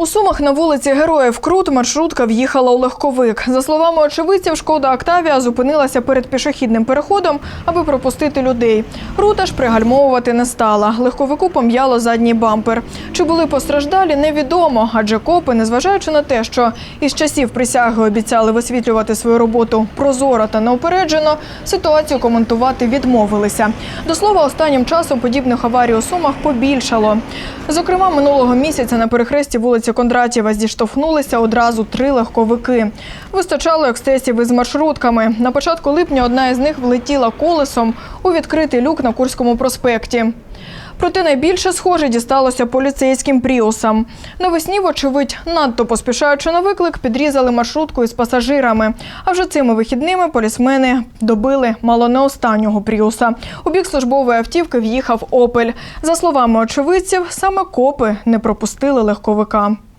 У Сумах на вулиці Героїв Крут маршрутка в'їхала у легковик. За словами очевидців, шкода Октавія зупинилася перед пішохідним переходом, аби пропустити людей. Рута ж пригальмовувати не стала. Легковику пом'яло задній бампер. Чи були постраждалі, невідомо, адже копи, незважаючи на те, що із часів присяги обіцяли висвітлювати свою роботу прозоро та неупереджено, ситуацію коментувати відмовилися. До слова, останнім часом подібних аварій у Сумах побільшало. Зокрема, минулого місяця на перехресті вулиці Кондратєва зіштовхнулися одразу три легковики. Вистачало ексцесів із маршрутками. На початку липня одна із них влетіла колесом у відкритий люк на Курському проспекті. Проте найбільше схоже дісталося поліцейським пріусам. Навесні, вочевидь, надто поспішаючи на виклик, підрізали маршрутку із пасажирами. А вже цими вихідними полісмени добили мало не останнього пріуса. У бік службової автівки в'їхав Опель. За словами очевидців, саме копи не пропустили легковика.